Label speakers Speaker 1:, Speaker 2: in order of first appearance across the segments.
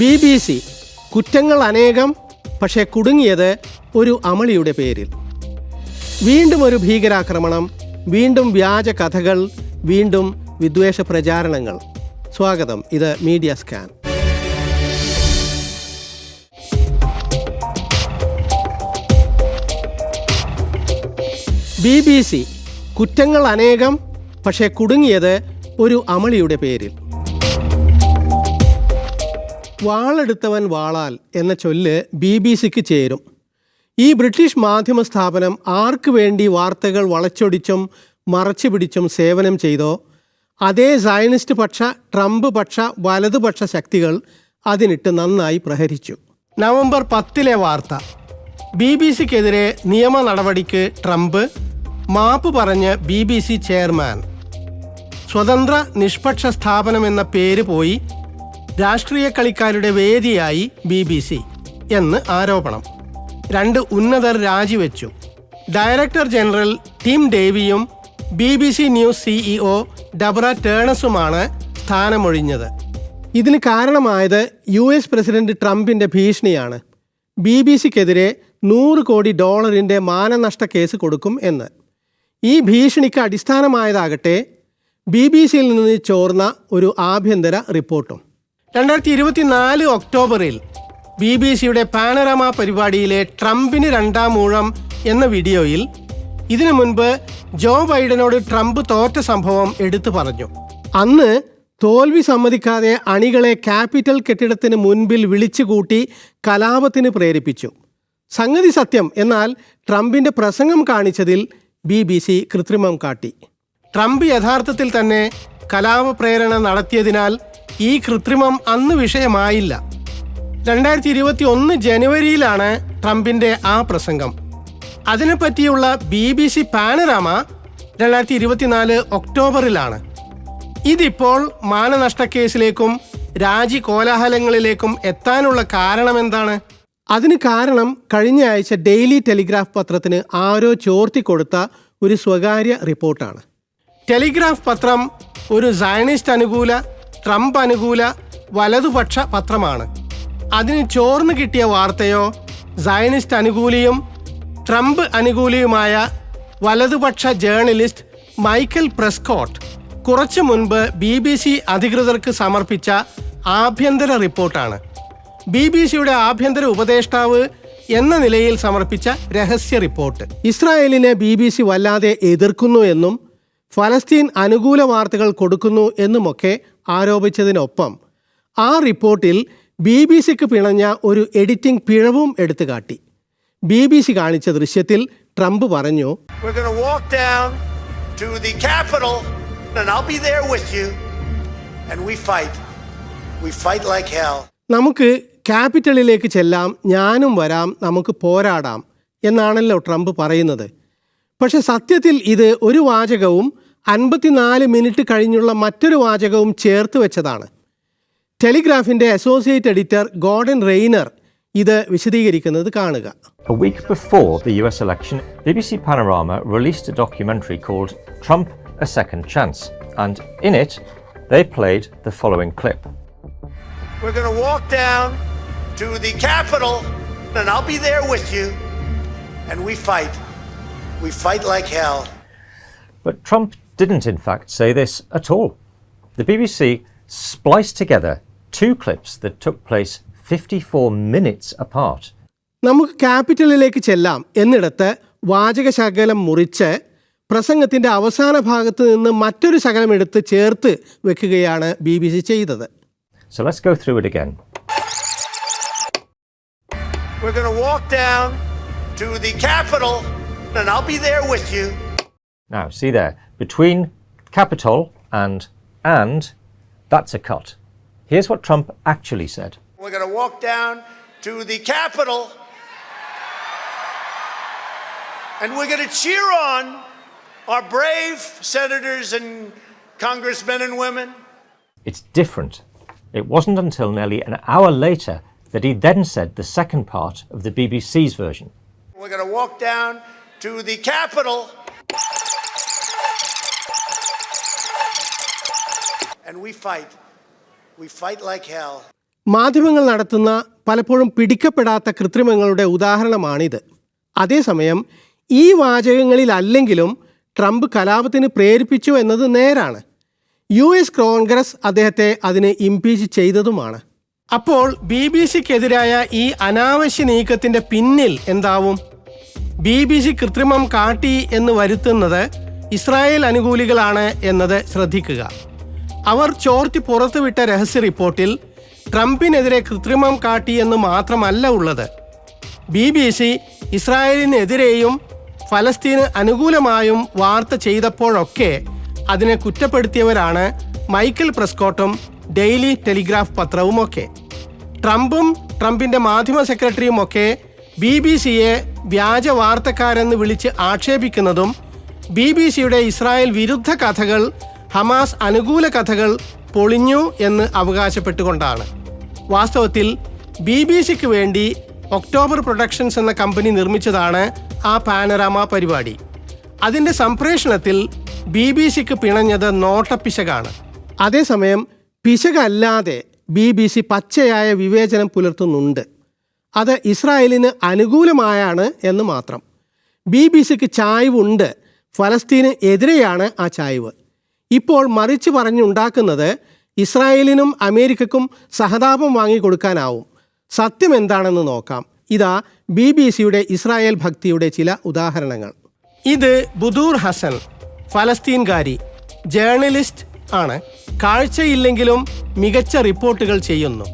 Speaker 1: B B C കുറ്റങ്ങൾ അനേകം പക്ഷേ കുടുങ്ങിയത് ഒരു അമളിയുടെ പേരിൽ. വീണ്ടും ഒരു ഭീകരാക്രമണം വീണ്ടും വ്യാജ കഥകൾ വീണ്ടും വിദ്വേഷ പ്രചാരണങ്ങൾ. സ്വാഗതം ഇത് media scan. B B C കുറ്റങ്ങൾ അനേകം പക്ഷേ കുടുങ്ങിയത് ഒരു അമളിയുടെ പേരിൽ. വാളെടുത്തവൻ വാളാൽ എന്ന ചൊല്ല് ബി ബി സിക്ക് ചേരും. ഈ ബ്രിട്ടീഷ് മാധ്യമ സ്ഥാപനം ആർക്കു വേണ്ടി വാർത്തകൾ വളച്ചൊടിച്ചും മറച്ചു പിടിച്ചും സേവനം ചെയ്തോ അതേ സയനിസ്റ്റ് പക്ഷ ട്രംപ് പക്ഷ വലതുപക്ഷ ശക്തികൾ അതിനിട്ട് നന്നായി പ്രഹരിച്ചു. നവംബർ പത്തിലെ വാർത്ത. ബി ബി സിക്കെതിരെ നിയമ നടപടിക്ക് ട്രംപ് മാപ്പ് പറഞ്ഞ് ബി ബി സി ചെയർമാൻ. സ്വതന്ത്ര നിഷ്പക്ഷ സ്ഥാപനം എന്ന പേര് പോയി രാഷ്ട്രീയ കളിക്കാരുടെ വേദിയായി ബി ബി സി എന്ന് ആരോപണം. രണ്ട് ഉന്നതർ രാജിവെച്ചു. Director general Tim ഡേവിയും B B C news CEO Deborah ടേണസുമാണ് സ്ഥാനമൊഴിഞ്ഞത്. ഇതിന് കാരണമായത് യു എസ് പ്രസിഡന്റ് ട്രംപിന്റെ ഭീഷണിയാണ്. ബി ബി സിക്കെതിരെ നൂറ് കോടി ഡോളറിന്റെ മാനനഷ്ട കേസ് കൊടുക്കും എന്ന്. ഈ ഭീഷണിക്ക് അടിസ്ഥാനമായതാകട്ടെ ബി ബി സിയിൽ നിന്ന് ചോർന്ന ഒരു ആഭ്യന്തര റിപ്പോർട്ടും. രണ്ടായിരത്തി ഇരുപത്തിനാല് ഒക്ടോബറിൽ ബി ബി സിയുടെ പാനറമ പരിപാടിയിലെ ട്രംപിന് രണ്ടാം ഊഴം എന്ന വീഡിയോയിൽ ഇതിനു മുൻപ് ജോ ബൈഡനോട് ട്രംപ് തോറ്റ സംഭവം എടുത്തു പറഞ്ഞു. അന്ന് തോൽവി സമ്മതിക്കാതെ അണികളെ ക്യാപിറ്റൽ കെട്ടിടത്തിന് മുൻപിൽ വിളിച്ചുകൂട്ടി കലാപത്തിന് പ്രേരിപ്പിച്ചു. സംഗതി സത്യം എന്നാൽ ട്രംപിന്റെ പ്രസംഗം കാണിച്ചതിൽ ബി ബി സി കൃത്രിമം കാട്ടി. ട്രംപ് യഥാർത്ഥത്തിൽ തന്നെ കലാപപ്രേരണ നടത്തിയതിനാൽ ഈ കൃത്രിമം അന്ന് വിഷയമായില്ല. രണ്ടായിരത്തി ഇരുപത്തി ഒന്ന് ജനുവരിയിലാണ് ട്രംപിന്റെ ആ പ്രസംഗം. അതിനെപ്പറ്റിയുള്ള ബി ബി സി പാനറാമ രണ്ടായിരത്തി ഇരുപത്തിനാല് ഒക്ടോബറിലാണ്. ഇതിപ്പോൾ മാനനഷ്ടക്കേസിലേക്കും രാജി കോലാഹലങ്ങളിലേക്കും എത്താനുള്ള കാരണമെന്താണ്? അതിന് കാരണം കഴിഞ്ഞ ആഴ്ച ഡെയിലി ടെലിഗ്രാഫ് പത്രത്തിന് ആരോ ചോർത്തി കൊടുത്ത ഒരു സ്വകാര്യ റിപ്പോർട്ടാണ്. ടെലിഗ്രാഫ് പത്രം ഒരു സയണിസ്റ്റ് അനുകൂല ട്രംപ് അനുകൂല വലതുപക്ഷ പത്രമാണ്. അതിന് ചോർന്നു കിട്ടിയ വാർത്തയോ സയണിസ്റ്റ് അനുകൂലിയും ട്രംപ് അനുകൂലിയുമായ വലതുപക്ഷ ജേർണലിസ്റ്റ് മൈക്കൽ പ്രസ്കോട്ട് കുറച്ചു മുൻപ് ബി ബി സി അധികൃതർക്ക് സമർപ്പിച്ച ആഭ്യന്തര റിപ്പോർട്ടാണ്. ബി ബി സിയുടെ ആഭ്യന്തര ഉപദേഷ്ടാവ് എന്ന നിലയിൽ സമർപ്പിച്ച രഹസ്യ റിപ്പോർട്ട്. ഇസ്രായേലിനെ ബി ബി സി വല്ലാതെ എതിർക്കുന്നു എന്നും ഫലസ്തീൻ അനുകൂല വാർത്തകൾ കൊടുക്കുന്നു എന്നുമൊക്കെ ആരോപിച്ചതിനൊപ്പം ആ റിപ്പോർട്ടിൽ ബി ബി സിക്ക് പിണഞ്ഞ ഒരു എഡിറ്റിംഗ് പിഴവും എടുത്തുകാട്ടി ബി ബി സി കാണിച്ച ദൃശ്യത്തിൽ ട്രംപ് പറഞ്ഞു
Speaker 2: We're going to walk down to the Capitol, and I'll be there with you. And we fight. We fight like hell.
Speaker 1: നമുക്ക് ക്യാപിറ്റലിലേക്ക് ചെല്ലാം ഞാനും വരാം നമുക്ക് പോരാടാം എന്നാണല്ലോ ട്രംപ് പറയുന്നത് പക്ഷെ സത്യത്തിൽ ഇത് ഒരു വാചകവും അൻപത്തിനാല് മിനിറ്റ് കഴിഞ്ഞുള്ള മറ്റൊരു വാചകവും ചേർത്ത് വെച്ചതാണ് ടെലിഗ്രാഫിന്റെ അസോസിയേറ്റ് എഡിറ്റർ ഗോർഡൻ റെയ്നർ ഇത് വിശദീകരിക്കുന്നത് കാണുക
Speaker 3: A week before the US election, BBC Panorama released a documentary called Trump A Second Chance, and in it, they played the following clip.
Speaker 2: We're going to walk down to the Capitol, and I'll be there with you. And we fight. We fight like hell.
Speaker 3: But Trump didn't, in fact, say this at all. The BBC spliced together two clips that took place 54 minutes apart.
Speaker 1: നമുക്ക് ക്യാപിറ്റലിലേക്ക് ചെല്ലാം എന്നിടത്ത് വാചകശകലം മുറിച്ച് പ്രസംഗത്തിൻ്റെ അവസാന ഭാഗത്ത് നിന്ന് മറ്റൊരു ശകലം എടുത്ത് ചേർത്ത് വെക്കുകയാണ് ബി ബി സി ചെയ്തത്
Speaker 3: So let's go through it again.
Speaker 2: We're going to walk down to the Capitol, and I'll be there with you.
Speaker 3: Now, see there, between capital and and, that's a cut. Here's what Trump actually said.
Speaker 2: We're going to walk down to the Capitol, and we're going to cheer on our brave senators and congressmen and women.
Speaker 3: It's different. It wasn't until nearly an hour later that he then said the second part of the BBC's version.
Speaker 2: We're going to walk down to the Capitol, and we fight. We fight like hell.
Speaker 1: മാധ്യമങ്ങൾ നടത്തുന്ന പലപ്പോഴും പിടിക്കപ്പെടാത്ത കൃത്രിമങ്ങളുടെ ഉദാഹരണമാണിത്. അതേസമയം ഈ വാചകങ്ങളിലല്ലെങ്കിലും Trump കലാപത്തിന് പ്രേരിപ്പിച്ചു എന്നത് നേരാണ്. യു എസ് കോൺഗ്രസ് അദ്ദേഹത്തെ അതിന് ഇംപീച്ച് ചെയ്തതുമാണ്. അപ്പോൾ ബി ബി സിക്കെതിരായ ഈ അനാവശ്യ നീക്കത്തിന്റെ പിന്നിൽ എന്താവും? ബി ബി സി കൃത്രിമം കാട്ടി എന്ന് വരുത്തുന്നത് ഇസ്രായേൽ അനുകൂലികളാണ് എന്നത് ശ്രദ്ധിക്കുക. അവർ ചോർത്തി പുറത്തുവിട്ട രഹസ്യ റിപ്പോർട്ടിൽ ട്രംപിനെതിരെ കൃത്രിമം കാട്ടിയെന്ന് മാത്രമല്ല ഉള്ളത്. ബി ബി സി ഇസ്രായേലിനെതിരെയും ഫലസ്തീന് അനുകൂലമായും വാർത്ത ചെയ്തപ്പോഴൊക്കെ അതിനെ കുറ്റപ്പെടുത്തിയവരാണ് മൈക്കിൾ പ്രസ്കോട്ടും ഡെയിലി ടെലിഗ്രാഫ് പത്രവുമൊക്കെ. ട്രംപും ട്രംപിന്റെ മാധ്യമ സെക്രട്ടറിയുമൊക്കെ ബി ബി സിയെ വ്യാജ വാർത്തക്കാരെന്ന് വിളിച്ച് ആക്ഷേപിക്കുന്നതും ബി ബി സിയുടെ ഇസ്രായേൽ വിരുദ്ധ കഥകൾ ഹമാസ് അനുകൂല കഥകൾ പൊളിഞ്ഞു എന്ന് അവകാശപ്പെട്ടുകൊണ്ടാണ്. വാസ്തവത്തിൽ ബി ബി സിക്ക് വേണ്ടി ഒക്ടോബർ പ്രൊഡക്ഷൻസ് എന്ന കമ്പനി നിർമ്മിച്ചതാണ് ആ പാനറാമ പരിപാടി. അതിന്റെ സംപ്രേഷണത്തിൽ ബി ബി സിക്ക് പിണഞ്ഞത് നോട്ടപ്പിശകാണ്. അതേസമയം പിശകല്ലാതെ ബി ബി സി പച്ചയായ വിവേചനം പുലർത്തുന്നുണ്ട്. അത് ഇസ്രായേലിന് അനുകൂലമായാണ് എന്ന് മാത്രം. ബി ബി സിക്ക് ചായ്വുണ്ട്. ഫലസ്തീന് എതിരെയാണ് ആ ചായ്വ്. ഇപ്പോൾ മറിച്ച് പറഞ്ഞുണ്ടാക്കുന്നത് ഇസ്രായേലിനും അമേരിക്കക്കും സഹതാപം വാങ്ങിക്കൊടുക്കാനാവും. സത്യം എന്താണെന്ന് നോക്കാം. ഇതാ ബി ബി സിയുടെ ഇസ്രായേൽ ഭക്തിയുടെ ചില ഉദാഹരണങ്ങൾ. ഇത് ബുദൂർ ഹസൻ ഫലസ്തീൻകാരി ജേർണലിസ്റ്റ് ആണ്. കാഴ്ചയില്ലെങ്കിലും മികച്ച റിപ്പോർട്ടുകൾ ചെയ്യുന്നു.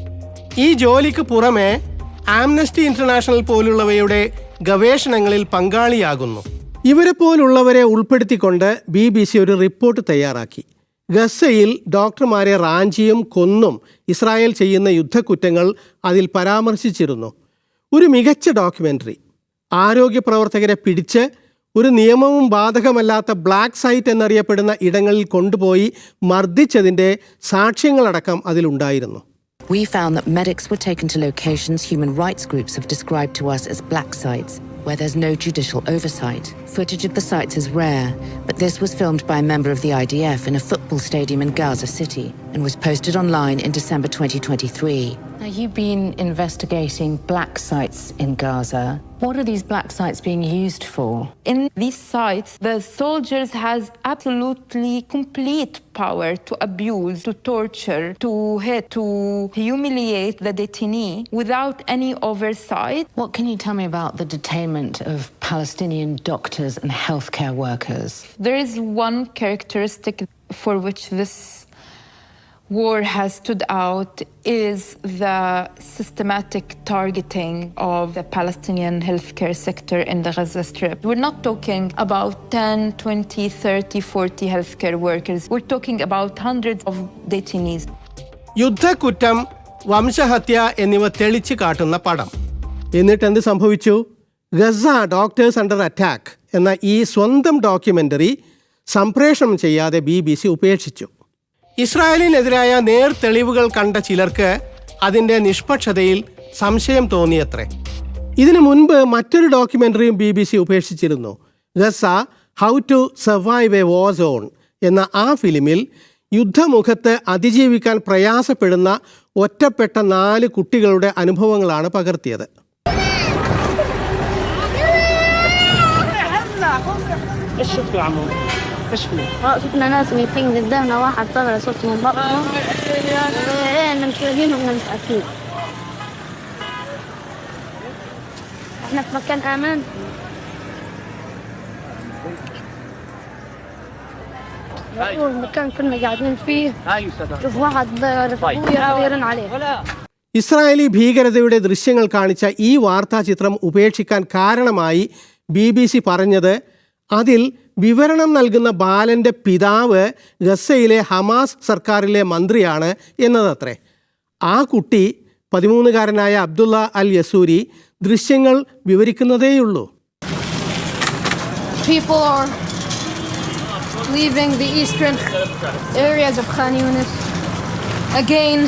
Speaker 1: ഈ ജോലിക്ക് പുറമെ ആംനസ്റ്റി ഇന്റർനാഷണൽ പോലുള്ളവയുടെ ഗവേഷണങ്ങളിൽ പങ്കാളിയാകുന്നു. ഇവരെ പോലുള്ളവരെ ഉൾപ്പെടുത്തിക്കൊണ്ട് ബി ബി സി ഒരു റിപ്പോർട്ട് തയ്യാറാക്കി. ഗസയിൽ ഡോക്ടർമാരെ റാഞ്ചിയും കൊന്നും ഇസ്രായേൽ ചെയ്യുന്ന യുദ്ധക്കുറ്റങ്ങൾ അതിൽ പരാമർശിച്ചിരുന്നു. ഒരു മികച്ച ഡോക്യുമെന്ററി ആരോഗ്യ പ്രവർത്തകരെ പിടിച്ച് ഒരു നിയമവും ബാധകമല്ലാത്ത ബ്ലാക്ക് സൈറ്റ് എന്നറിയപ്പെടുന്ന ഇടങ്ങളിൽ കൊണ്ടുപോയി മർദ്ദിച്ചതിന്റെ സാക്ഷ്യങ്ങളടക്കം അതിലുണ്ടായിരുന്നു.
Speaker 4: We found that medics were taken to locations human rights groups have described to us as black sites, where there's no judicial oversight. Footage of the sites is rare, but this was filmed by a member of the IDF in a football stadium in Gaza City and was posted online in December 2023. Now, you've been investigating black sites in Gaza. What are these black sites being used for?
Speaker 5: in these sites the soldiers has absolutely complete power to abuse to torture to hit to humiliate the detainee without any oversight
Speaker 4: What can you tell me about the detainment of Palestinian doctors and healthcare workers?
Speaker 5: there is one characteristic for which this war has stood out is the systematic targeting of the Palestinian healthcare sector in the Gaza Strip. We're not talking about 10, 20, 30, 40 healthcare workers. We're talking about hundreds of detainees.
Speaker 1: യുദ്ധക്കുറ്റം വംശഹത്യ എന്നിവ തെളിച്ചു കാട്ടുന്ന പടം എന്നിട്ട് എന്ത് സംഭവിച്ചു Gaza doctors under attack എന്ന ഈ സ്വന്തം ഡോക്യുമെന്ററി സംപ്രേഷണം ചെയ്യാതെ ബി ബി സി ഉപേക്ഷിച്ചു ഇസ്രായേലിനെതിരായ നേർ തെളിവുകൾ കണ്ട ചിലർക്ക് അതിൻ്റെ നിഷ്പക്ഷതയിൽ സംശയം തോന്നിയത്രേ ഇതിനു മുൻപ് മറ്റൊരു ഡോക്യുമെൻ്ററിയും B B C ഉപേക്ഷിച്ചിരുന്നു Gaza how to survive a war zone എന്ന ആ ഫിലിമിൽ യുദ്ധമുഖത്ത് അതിജീവിക്കാൻ പ്രയാസപ്പെടുന്ന ഒറ്റപ്പെട്ട നാല് കുട്ടികളുടെ അനുഭവങ്ങളാണ് പകർത്തിയത്
Speaker 6: ايش شفتوا يا عمو؟ ايش فيه؟ اه شفنا ناس ميتين قدامنا واحد طلع صوت من بطنه ايه احنا مش لاقيينهم احنا مش عارفين احنا في مكان امان هو المكان كنا قاعدين فيه
Speaker 7: هاي استاذ
Speaker 6: شوف واحد رفعوه يرن عليه
Speaker 1: ഇസ്രായേലി ഭീകരതയുടെ ദൃശ്യങ്ങൾ കാണിച്ച ഈ വാർത്താചിത്രം ഉപേക്ഷിക്കാൻ കാരണമായി ബി ബി സി പറഞ്ഞത് അതിൽ വിവരണം നൽകുന്ന ബാലന്റെ പിതാവ് ഗസയിലെ ഹമാസ് സർക്കാരിലെ മന്ത്രിയാണ് എന്നതത്രേ ആ കുട്ടി പതിമൂന്നുകാരനായ അബ്ദുള്ള അൽ യസൂരി ദൃശ്യങ്ങൾ വിവരിക്കുന്നതേയുള്ളൂ
Speaker 6: People are leaving the eastern areas of Khan Yunis again.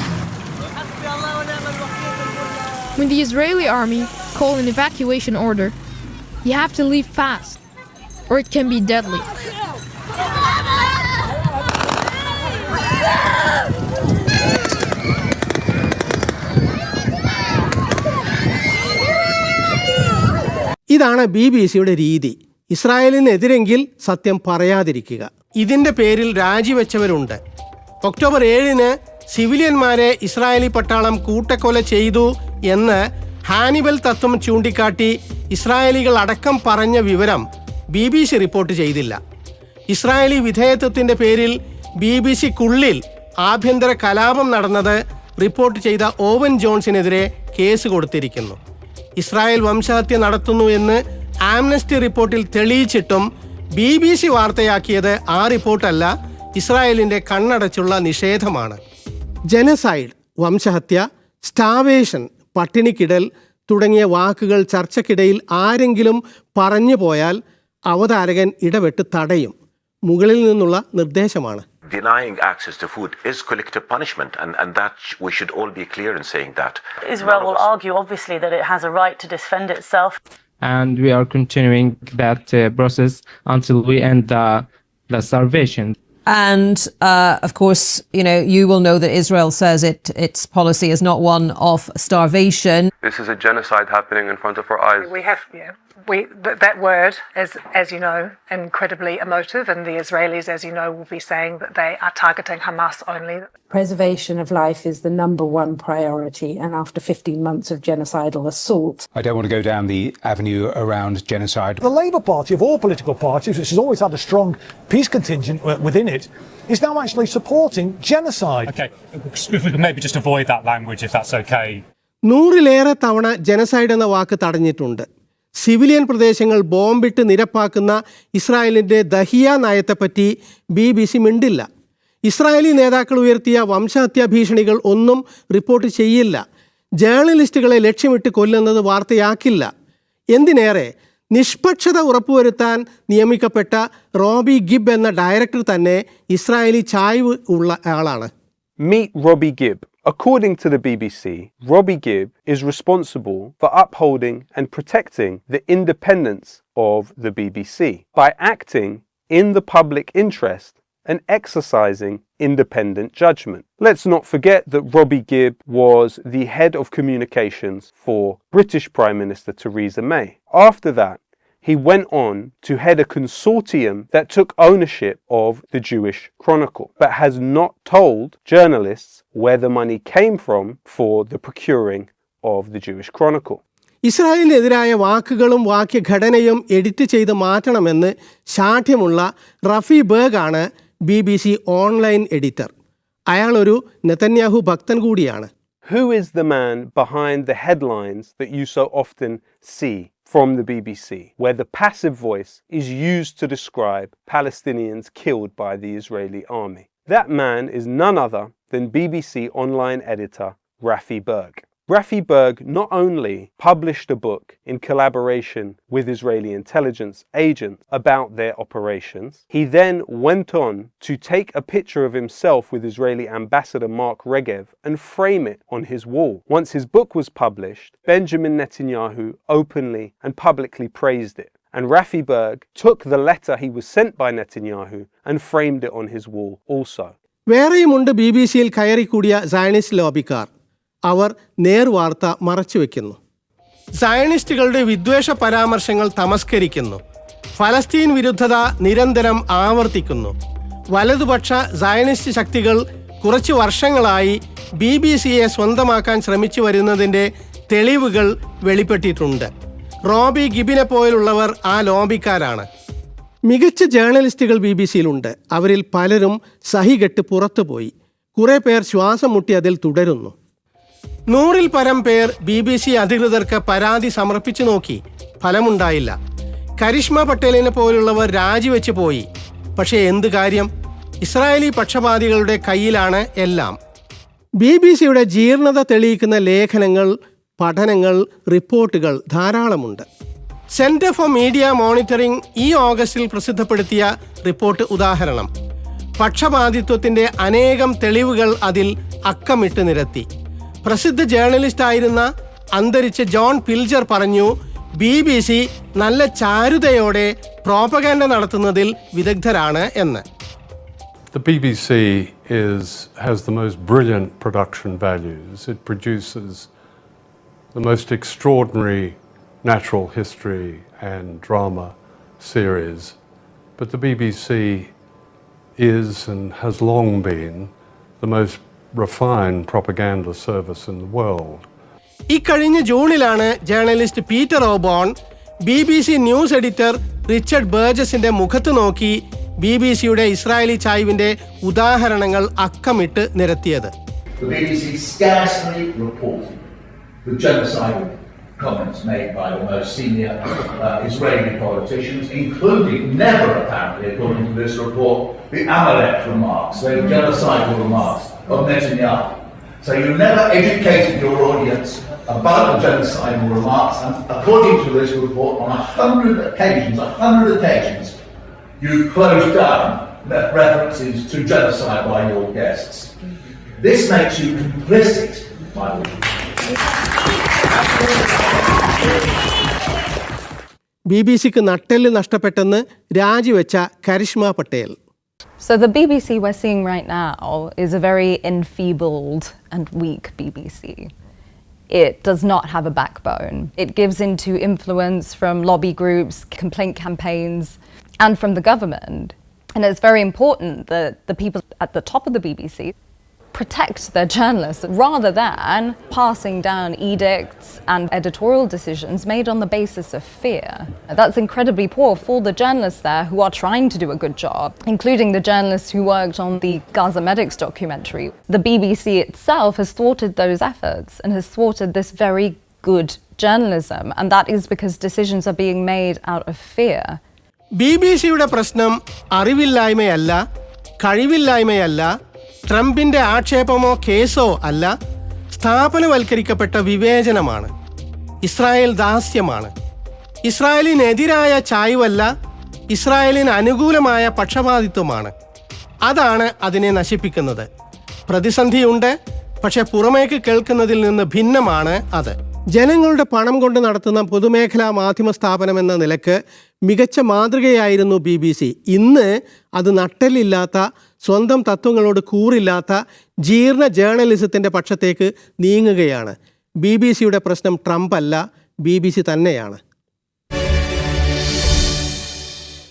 Speaker 8: When the Israeli army call an evacuation order, you have to leave fast, or it can be deadly.
Speaker 1: ഇതാണ് ബി ബി സിയുടെ രീതി. ഇസ്രായേലിനെതിരെങ്കിൽ സത്യം പറയാതിരിക്കുക. ഇതിന്റെ പേരിൽ രാജിവെച്ചവരുണ്ട്. October ഏഴിന് സിവിലിയന്മാരെ Israeli പട്ടാളം കൂട്ടക്കൊല ചെയ്തു എന്ന് ഹാനിബൽ തത്വം ചൂണ്ടിക്കാട്ടി ഇസ്രായേലികൾ അടക്കം പറഞ്ഞ വിവരം ബി ബി സി റിപ്പോർട്ട് ചെയ്തില്ല. ഇസ്രായേലി വിധേയത്വത്തിന്റെ പേരിൽ ബി ബി സിക്കുള്ളിൽ ആഭ്യന്തര കലാപം നടന്നത് റിപ്പോർട്ട് ചെയ്ത ഓവൻ ജോൺസിനെതിരെ കേസ് കൊടുത്തിരിക്കുന്നു. ഇസ്രായേൽ വംശഹത്യ നടത്തുന്നു എന്ന് ആംനസ്റ്റി റിപ്പോർട്ടിൽ തെളിയിച്ചിട്ടും ബി ബി സി വാർത്തയാക്കിയത് ആ റിപ്പോർട്ടല്ല ഇസ്രായേലിന്റെ കണ്ണടച്ചുള്ള നിഷേധമാണ്. ജനസൈഡ് വംശഹത്യ സ്റ്റാവേഷൻ പട്ടിണിക്കിടൽ തുടങ്ങിയ വാക്കുകൾ ചർച്ചയ്ക്കിടയിൽ ആരെങ്കിലും പറഞ്ഞു പോയാൽ അവതാരകൻ ഇടപെട്ട് തടയും മുകളിൽ നിന്നുള്ള നിർദ്ദേശമാണ്
Speaker 7: denying access to food is collective punishment, and, and that sh- we should all be clear in saying that.
Speaker 9: Israel will argue, obviously, that it has a right to defend itself.
Speaker 10: and we are continuing that uh, process until we end the, the starvation.
Speaker 11: And uh, of course, you know, you will know that Israel says it its policy is not one of starvation.
Speaker 12: This is a genocide happening in front of our eyes.
Speaker 13: We have, yeah, we th- that word is, as you know, incredibly emotive, and the Israelis, as you know, will be saying that they are targeting Hamas only.
Speaker 14: Preservation of life is the number one priority, and after 15 months of genocidal assault,
Speaker 15: I don't want to go down the avenue around genocide.
Speaker 16: The Labour Party, of all political parties, which has always had a strong peace contingent uh, within it, is now actually supporting genocide.
Speaker 17: Okay, if we could maybe just avoid that language if that's okay.
Speaker 1: നൂറിലേറെ തവണ ജനസൈഡ് എന്ന വാക്ക് തടഞ്ഞിട്ടുണ്ട് civilian പ്രദേശങ്ങൾ ബോംബിട്ട് നിരപ്പാക്കുന്ന ഇസ്രായേലിന്റെ Dahiya നയത്തെപ്പറ്റി B B C മിണ്ടില്ല. Israeli നേതാക്കൾ ഉയർത്തിയ വംശഹത്യാ ഭീഷണികൾ ഒന്നും റിപ്പോർട്ട് ചെയ്യില്ല. ജേർണലിസ്റ്റുകളെ ലക്ഷ്യമിട്ട് കൊല്ലുന്നത് വാർത്തയാക്കില്ല. എന്തിനേറെ നിഷ്പക്ഷത ഉറപ്പുവരുത്താൻ നിയമിക്കപ്പെട്ട റോബി ഗിബ് എന്ന ഡയറക്ടർ തന്നെ ഇസ്രായേലി ചായ്വ് ഉള്ള ആളാണ്.
Speaker 12: Me Robbie Gibb. According to the BBC, Robbie Gibb is responsible for upholding and protecting the independence of the BBC by acting in the public interest and exercising independent judgment. Let's not forget that Robbie Gibb was the head of communications for British Prime Minister Theresa May. After that, he went on to head a consortium that took ownership of the Jewish Chronicle, but has not told journalists where the money came from for the procuring of the Jewish Chronicle.
Speaker 1: ഇസ്രായേലിനെതിരായ വാക്കുകളും വാക്യഘടനയും edit ചെയ്ത് മാറ്റണമെന്ന് ശാഠ്യമുള്ള Raffi Berg ആണ് B B C online editor അയാൾ ഒരു Netanyahu ഭക്തൻ കൂടിയാണ്
Speaker 12: Who is the man behind the headlines that you so often see From the BBC, where the passive voice is used to describe Palestinians killed by the Israeli army? That man is none other than BBC online editor Rafi Berg. Rafi Berg not only published a book in collaboration with Israeli intelligence agents about their operations, he then went on to take a picture of himself with Israeli ambassador Mark Regev and frame it on his wall. Once his book was published, Benjamin Netanyahu openly and publicly praised it. And Rafi Berg took the letter he was sent by Netanyahu and framed it on his wall also.
Speaker 1: വേറെയുമുണ്ട് B B സിയിൽ കയറിക്കൂടിയ Zionist ലോബിക്കാർ അവർ നേർവാർത്ത മറച്ചുവെക്കുന്നു. സയണിസ്റ്റുകളുടെ വിദ്വേഷ പരാമർശങ്ങൾ തമസ്കരിക്കുന്നു. ഫലസ്തീൻ വിരുദ്ധത നിരന്തരം ആവർത്തിക്കുന്നു. വലതുപക്ഷ സയണിസ്റ്റ് ശക്തികൾ കുറച്ച് വർഷങ്ങളായി ബി ബി സിയെ സ്വന്തമാക്കാൻ ശ്രമിച്ചു വരുന്നതിന്റെ തെളിവുകൾ വെളിപ്പെട്ടിട്ടുണ്ട്. റോബി ഗിബിനെ പോലുള്ളവർ ആ ലോബിക്കാരാണ്. മികച്ച ജേർണലിസ്റ്റുകൾ ബി ബി സിയിലുണ്ട്. അവരിൽ പലരും സഹികെട്ട് പുറത്തുപോയി. കുറേ പേർ ശ്വാസം മുട്ടി അതിൽ തുടരുന്നു. നൂറിൽ പരം പേർ ബി ബി സി അധികൃതർക്ക് പരാതി സമർപ്പിച്ചു നോക്കി. ഫലമുണ്ടായില്ല. കരിഷ്മ പട്ടേലിനെ പോലുള്ളവർ രാജിവെച്ച് പോയി. പക്ഷേ എന്ത് കാര്യം? ഇസ്രായേലി പക്ഷപാതികളുടെ കയ്യിലാണ് എല്ലാം. ബി ബി സിയുടെ ജീർണത തെളിയിക്കുന്ന ലേഖനങ്ങൾ പഠനങ്ങൾ റിപ്പോർട്ടുകൾ ധാരാളമുണ്ട്. സെന്റർ ഫോർ മീഡിയ മോണിറ്ററിംഗ് ഈ ഓഗസ്റ്റിൽ പ്രസിദ്ധപ്പെടുത്തിയ റിപ്പോർട്ട് ഉദാഹരണം. പക്ഷപാതിത്വത്തിന്റെ അനേകം തെളിവുകൾ അതിൽ അക്കമിട്ട് നിരത്തി. പ്രസിദ്ധ ജേർണലിസ്റ്റ് ആയിരുന്ന അന്തരിച്ച ജോൺ പിൽജർ പറഞ്ഞു ബി ബി സി നല്ല ചാരുതയോടെ പ്രോപ്പഗാൻഡ നടത്തുന്നതിൽ വിദഗ്ധരാണ് എന്ന്
Speaker 18: The BBC is, has the most brilliant production values. It produces the most extraordinary natural history and drama series. But the BBC is and has long been the most refined propaganda service in the world.
Speaker 1: ഇക്കഴിഞ്ഞ ജൂണിലാണ് journalist Peter Oborne B B C news editor Richard ബേർജസിന്റെ മുഖത്ത് നോക്കി B B സിയുടെ Israeli ചായ്വിന്റെ ഉദാഹരണങ്ങൾ അക്കമിട്ട് നിരത്തിയത്
Speaker 19: The BBC scarcely reported the genocidal comments made by the most senior uh, Israeli politicians, including never apparently, according to this report, the Amalek remarks, the genocidal remarks of Netanyahu. So you never educated your audience about the genocidal remarks, and according to this report, on a hundred occasions, a hundred occasions, you closed down references to genocide by your guests. This makes you complicit, my.
Speaker 1: B B സിക്ക് നട്ടെല്ല് നഷ്ടപ്പെട്ടെന്ന് രാജിവെച്ച Karishma Patel
Speaker 20: So, the BBC we're seeing right now is a very enfeebled and weak BBC. It does not have a backbone. It gives into influence from lobby groups, complaint campaigns, and from the government. And it's very important that the people at the top of the BBC protect their journalists rather than passing down edicts and editorial decisions made on the basis of fear. That's incredibly poor for the journalists there who are trying to do a good job, including the journalists who worked on the Gaza Medics documentary. The BBC itself has thwarted those efforts and has thwarted this very good journalism, and that is because decisions are being made out of fear.
Speaker 1: B B സിയുടെ പ്രശ്നം അറിവില്ലായ്മയല്ല കഴിവില്ലായ്മയല്ല ട്രംപിന്റെ ആക്ഷേപമോ കേസോ അല്ല സ്ഥാപനവൽക്കരിക്കപ്പെട്ട വിവേചനമാണ്. Israel ദാസ്യമാണ്. ഇസ്രായേലിനെതിരായ ചായ്വല്ല ഇസ്രായേലിന് അനുകൂലമായ പക്ഷപാതിത്വമാണ്. അതാണ് അതിനെ നശിപ്പിക്കുന്നത്. പ്രതിസന്ധിയുണ്ട് പക്ഷെ പുറമേക്ക് കേൾക്കുന്നതിൽ നിന്ന് ഭിന്നമാണ് അത്. ജനങ്ങളുടെ പണം കൊണ്ട് നടത്തുന്ന പൊതുമേഖലാ മാധ്യമ സ്ഥാപനം എന്ന നിലയ്ക്ക് മികച്ച മാതൃകയായിരുന്നു ബി ബി സി. ഇന്ന് അത് നട്ടലില്ലാത്ത സ്വന്തം തത്വങ്ങളോട് കൂറില്ലാത്ത ജീർണ ജേർണലിസത്തിന്റെ പക്ഷത്തേക്ക് നീങ്ങുകയാണ്. ബി ബി സിയുടെ പ്രശ്നം ട്രംപ് അല്ല ബി ബി സി തന്നെയാണ്.